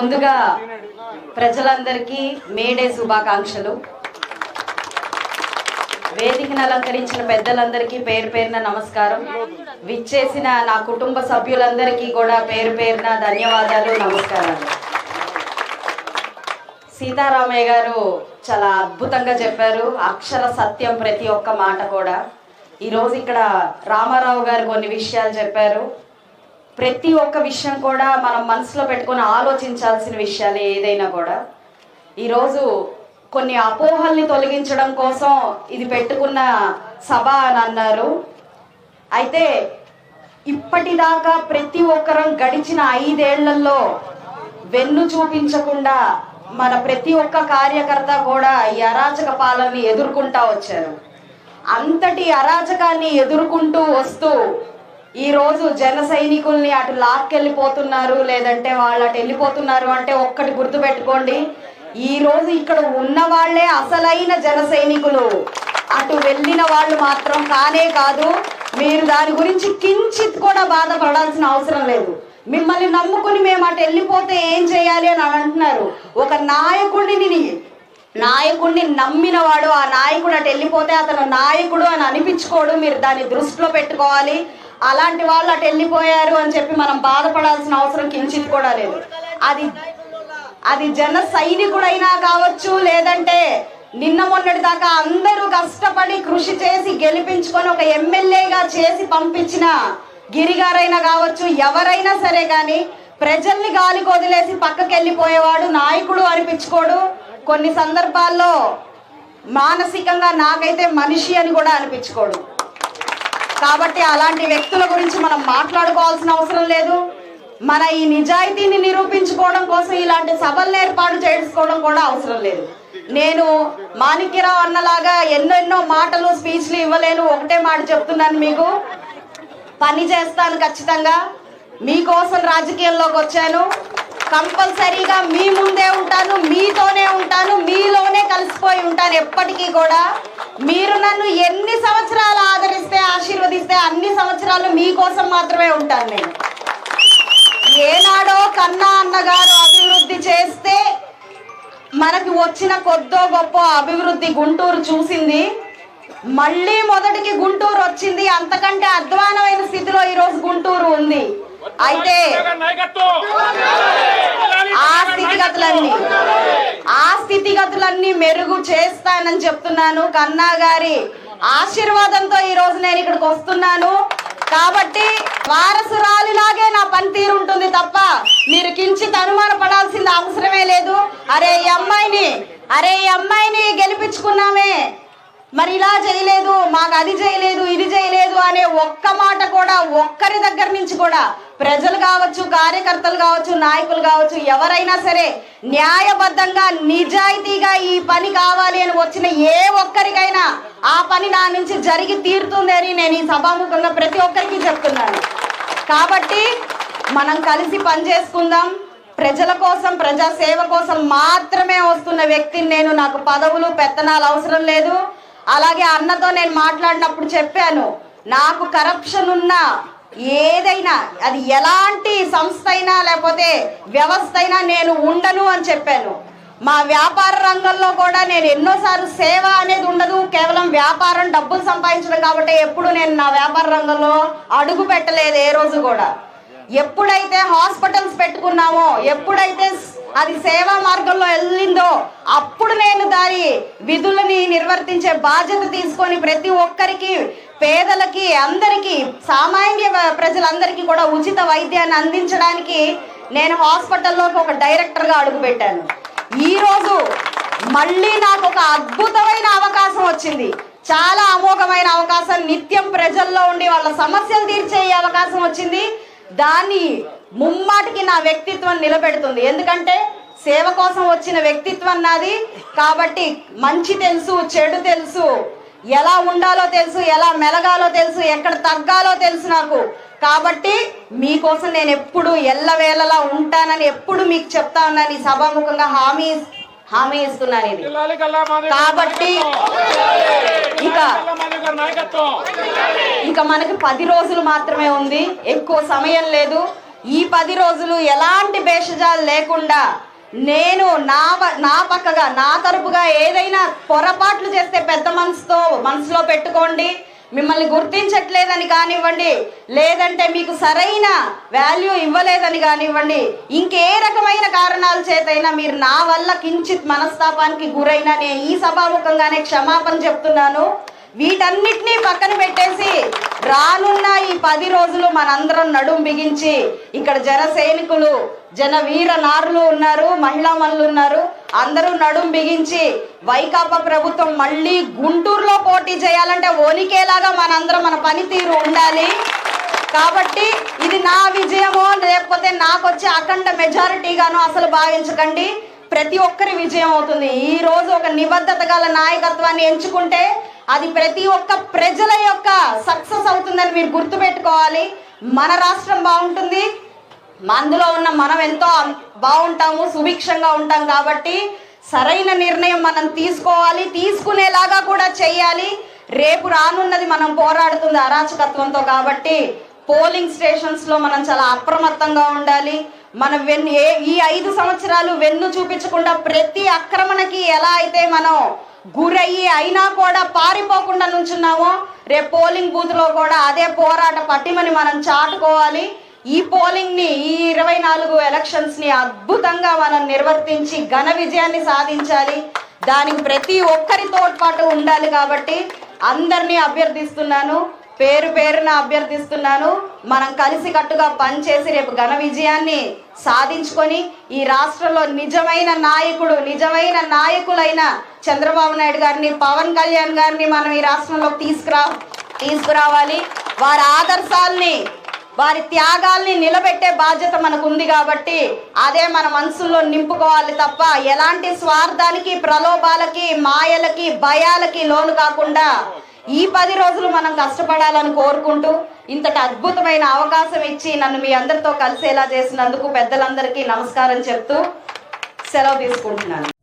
ముందుగా ప్రజలందరికీ మేడే శుభాకాంక్షలు. వేదికను అలంకరించిన పెద్దలందరికీ పేరు పేరున నమస్కారం. విచ్చేసిన నా కుటుంబ సభ్యులందరికీ కూడా పేరు పేరున ధన్యవాదాలు నమస్కారాలు. సీతారామయ్య గారు చాలా అద్భుతంగా చెప్పారు. అక్షర సత్యం ప్రతి ఒక్క మాట కూడా. ఈరోజు ఇక్కడ రామారావు గారు కొన్ని విషయాలు చెప్పారు. ప్రతి ఒక్క విషయం కూడా మనం మనసులో పెట్టుకొని ఆలోచించాల్సిన విషయాలు ఏదైనా కూడా. ఈరోజు కొన్ని అపోహల్ని తొలగించడం కోసం ఇది పెట్టుకున్న సభ అని అన్నారు. అయితే ఇప్పటిదాకా ప్రతి ఒక్కరం గడిచిన ఐదేళ్ళలో వెన్ను చూపించకుండా మన ప్రతి ఒక్క కార్యకర్త కూడా ఈ అరాచక పాలనని ఎదుర్కొంటా వచ్చారు. అంతటి అరాచకాన్ని ఎదుర్కొంటూ వస్తూ ఈ రోజు జన సైనికుల్ని అటు లాక్కెళ్ళిపోతున్నారు లేదంటే వాళ్ళు అటు వెళ్ళిపోతున్నారు అంటే ఒక్కటి గుర్తుపెట్టుకోండి ఈ రోజు ఇక్కడ ఉన్న వాళ్ళే అసలైన జన సైనికులు. అటు వెళ్ళిన వాళ్ళు మాత్రం కానే కాదు మీరు దాని గురించి కించిత్ కూడా బాధపడాల్సిన అవసరం లేదు. మిమ్మల్ని నమ్ముకుని మేము అటు వెళ్ళిపోతే ఏం చేయాలి అని అంటున్నారు. ఒక నాయకుడిని నాయకుడిని నమ్మినవాడు ఆ నాయకుడు అటు వెళ్ళిపోతే అతను నాయకుడు అని అనిపించుకోడు. మీరు దాన్ని దృష్టిలో పెట్టుకోవాలి. అలాంటి వాళ్ళు అటు వెళ్ళిపోయారు అని చెప్పి మనం బాధపడాల్సిన అవసరం కించిత్ కూడా లేదు. అది అది జన సైనికుడైనా కావచ్చు లేదంటే నిన్న మొన్నటి దాకా అందరూ కష్టపడి కృషి చేసి గెలిపించుకొని ఒక ఎమ్మెల్యేగా చేసి పంపించిన గిరిగారైనా కావచ్చు ఎవరైనా సరే కానీ ప్రజల్ని గాలికి వదిలేసి పక్కకి వెళ్ళిపోయేవాడు నాయకుడు అనిపించుకోడు. కొన్ని సందర్భాల్లో మానసికంగా నాకైతే మనిషి అని కూడా అనిపించుకోడు. కాబట్టి అలాంటి వ్యక్తుల గురించి మనం మాట్లాడుకోవాల్సిన అవసరం లేదు. మన ఈ నిజాయితీని నిరూపించుకోవడం కోసం ఇలాంటి సభలను ఏర్పాటు చేసుకోవడం కూడా అవసరం లేదు. నేను మాణిక్యరావు అన్నలాగా ఎన్నెన్నో మాటలు స్పీచ్లు ఇవ్వలేను. ఒకటే మాట చెప్తున్నాను మీకు. పని చేస్తాను ఖచ్చితంగా. మీకోసం రాజకీయాల్లోకి వచ్చాను. కంపల్సరీగా మీ ముందే ఉంటాను. మీతోనే ఉంటాను. మీలోనే ఎప్పటికీ కూడా మీరు నన్ను ఎన్ని సంవత్సరాలు ఆదరిస్తే ఆశీర్వదిస్తే అన్ని సంవత్సరాలు మీకోసం మాత్రమే ఉంటాను నేను. ఏనాడో కన్నా అన్నగారు అభివృద్ధి చేస్తే మనకి వచ్చిన కొద్దో గొప్ప అభివృద్ధి గుంటూరు చూసింది. మళ్ళీ మొదటికి గుంటూరు వచ్చింది. అంతకంటే అధ్వానమైన స్థితిలో ఈరోజు గుంటూరు ఉంది. అయితే ఆ స్థితిగతులన్నీ ఆ స్థితిగతులన్నీ మెరుగు చేస్తానని చెప్తున్నాను. కన్నా గారి ఆశీర్వాదంతో ఈ రోజు నేను ఇక్కడికి వస్తున్నాను. కాబట్టి వారసురాలిలాగే నా పనితీరు ఉంటుంది తప్ప మీరు కించిత్ అనుమాన పడాల్సిన అవసరమే లేదు. అరే ఈ అమ్మాయిని అరే ఈ అమ్మాయిని గెలిపించుకున్నామే. మరి ఇలా చేయలేదు మాకు అది చేయలేదు ఇది చేయలేదు అనే ఒక్క మాట కూడా ఒక్కరి దగ్గర నుంచి కూడా ప్రజలు కావచ్చు కార్యకర్తలు కావచ్చు నాయకులు కావచ్చు ఎవరైనా సరే న్యాయబద్ధంగా నిజాయితీగా ఈ పని కావాలి అని వచ్చిన ఏ ఒక్కరికైనా ఆ పని నా నుంచి జరిగి తీరుతుంది అని నేను ఈ సభాముఖంగా ప్రతి ఒక్కరికి చెప్తున్నాను. కాబట్టి మనం కలిసి పని చేసుకుందాం. ప్రజల కోసం ప్రజా సేవ కోసం మాత్రమే వస్తున్న వ్యక్తిని నేను నాకు పదవులు పెత్తనాలు అవసరం లేదు. అలాగే అన్నతో నేను మాట్లాడినప్పుడు చెప్పాను నాకు కరప్షన్ ఉన్నా ఏదైనా అది ఎలాంటి సంస్థ అయినా లేకపోతే వ్యవస్థ అయినా నేను ఉండను అని చెప్పాను. మా వ్యాపార రంగంలో కూడా నేను ఎన్నోసార్లు సేవ అనేది ఉండదు కేవలం వ్యాపారం డబ్బులు సంపాదించడం కాబట్టి ఎప్పుడు నేను నా వ్యాపార రంగంలో అడుగు పెట్టలేదు ఏ రోజు కూడా. ఎప్పుడైతే హాస్పిటల్స్ పెట్టుకున్నామో ఎప్పుడైతే అది సేవా మార్గంలో వెళ్ళిందో అప్పుడు నేను దాని విధులని నిర్వర్తించే బాధ్యత తీసుకొని ప్రతి ఒక్కరికి పేదలకి అందరికీ సామాన్య ప్రజలందరికీ కూడా ఉచిత వైద్యాన్ని అందించడానికి నేను హాస్పిటల్లోకి ఒక డైరెక్టర్గా అడుగుపెట్టాను ఈరోజు మళ్ళీ నాకు ఒక అద్భుతమైన అవకాశం వచ్చింది. చాలా అమోఘమైన అవకాశం. నిత్యం ప్రజల్లో ఉండి వాళ్ళ సమస్యలు తీర్చే అవకాశం వచ్చింది. దాన్ని ముమ్మాటికి నా వ్యక్తిత్వం నిలబెడుతుంది. ఎందుకంటే సేవ కోసం వచ్చిన వ్యక్తిత్వం నాది. కాబట్టి మంచి తెలుసు చెడు తెలుసు. ఎలా ఉండాలో తెలుసు ఎలా మెలగాలో తెలుసు ఎక్కడ తగ్గాలో తెలుసు నాకు. కాబట్టి మీకోసం నేను ఎప్పుడు ఎల్లవేళలా ఉంటానని ఎప్పుడు మీకు చెప్తా ఉన్నాను. ఈ సభాముఖంగా హామీ హామీ ఇస్తున్నాను ఇది కాబట్టి ఇక ఇక మనకి పది రోజులు మాత్రమే ఉంది. ఎక్కువ సమయం లేదు. ఈ పది రోజులు ఎలాంటి భేషజాలు లేకుండా నేను నా వ- నా పక్కగా నా తరపుగా ఏదైనా పొరపాట్లు చేస్తే పెద్ద మనసుతో మనసులో పెట్టుకోండి. మిమ్మల్ని గుర్తించట్లేదని కానివ్వండి. లేదంటే మీకు సరైన వాల్యూ ఇవ్వలేదని కానివ్వండి. ఇంకే రకమైన కారణాల చేతైనా మీరు నా వల్ల కించిత్ మనస్తాపానికి గురైనా నేను ఈ సభాముఖంగానే క్షమాపణ చెప్తున్నాను. వీటన్నిటినీ పక్కన పెట్టేసి రానున్న ఈ పది రోజులు మనందరం నడుం బిగించి ఇక్కడ జన సైనికులు జన వీర నారులు ఉన్నారు మహిళా మనులు ఉన్నారు. అందరూ నడుం బిగించి వైకాపా ప్రభుత్వం మళ్ళీ గుంటూరులో పోటీ చేయాలంటే వణికేలాగా మనందరం మన పనితీరు ఉండాలి. కాబట్టి ఇది నా విజయమో లేకపోతే నాకు వచ్చే అఖండ మెజారిటీగాను అసలు భావించకండి. ప్రతి ఒక్కరి విజయం అవుతుంది. ఈ రోజు ఒక నిబద్ధత గల నాయకత్వాన్ని ఎంచుకుంటే అది ప్రతి ఒక్క ప్రజల యొక్క సక్సెస్ అవుతుందని మీరు గుర్తుపెట్టుకోవాలి. మన రాష్ట్రం బాగుంటుంది. అందులో ఉన్న మనం ఎంతో బాగుంటాము సుభిక్షంగా ఉంటాం కాబట్టి సరైన నిర్ణయం మనం తీసుకోవాలి. తీసుకునేలాగా కూడా చేయాలి. రేపు రానున్నది మనం పోరాడుతుంది అరాచకత్వంతో కాబట్టి పోలింగ్ స్టేషన్స్లో మనం చాలా అప్రమత్తంగా ఉండాలి. మనం వెన్ను ఏ ఈ ఐదు సంవత్సరాలు వెన్ను చూపించకుండా ప్రతి ఆక్రమణకి ఎలా అయితే మనం గురయ్యి అయినా కూడా పారిపోకుండా నుంచున్నామో. రేపు పోలింగ్ బూత్లో కూడా అదే పోరాట పట్టిమని మనం చాటుకోవాలి. ఈ పోలింగ్ని ఈ ఇరవై నాలుగు ఎలక్షన్స్ని అద్భుతంగా మనం నిర్వర్తించి ఘన విజయాన్ని సాధించాలి. దానికి ప్రతి ఒక్కరి తోడ్పాటు ఉండాలి కాబట్టి అందరినీ అభ్యర్థిస్తున్నాను. పేరు పేరున అభ్యర్థిస్తున్నాను. మనం కలిసి కట్టుగా పనిచేసి రేపు ఘన విజయాన్ని సాధించుకొని ఈ రాష్ట్రంలో నిజమైన నాయకుడు నిజమైన నాయకులైన చంద్రబాబు నాయుడు గారిని పవన్ కళ్యాణ్ గారిని మనం ఈ రాష్ట్రంలో తీసుకురా తీసుకురావాలి. వారి ఆదర్శాల్ని వారి త్యాగాల్ని నిలబెట్టే బాధ్యత మనకు ఉంది కాబట్టి అదే మన మనసుల్లో నింపుకోవాలి తప్ప ఎలాంటి స్వార్థానికి ప్రలోభాలకి మాయలకి భయాలకి లోను కాకుండా ఈ పది రోజులు మనం కష్టపడాలని కోరుకుంటూ ఇంతటి అద్భుతమైన అవకాశం ఇచ్చి నన్ను మీ అందరితో కలిసేలా చేసినందుకు పెద్దలందరికీ నమస్కారం చెప్తూ సెలవు తీసుకుంటున్నాను.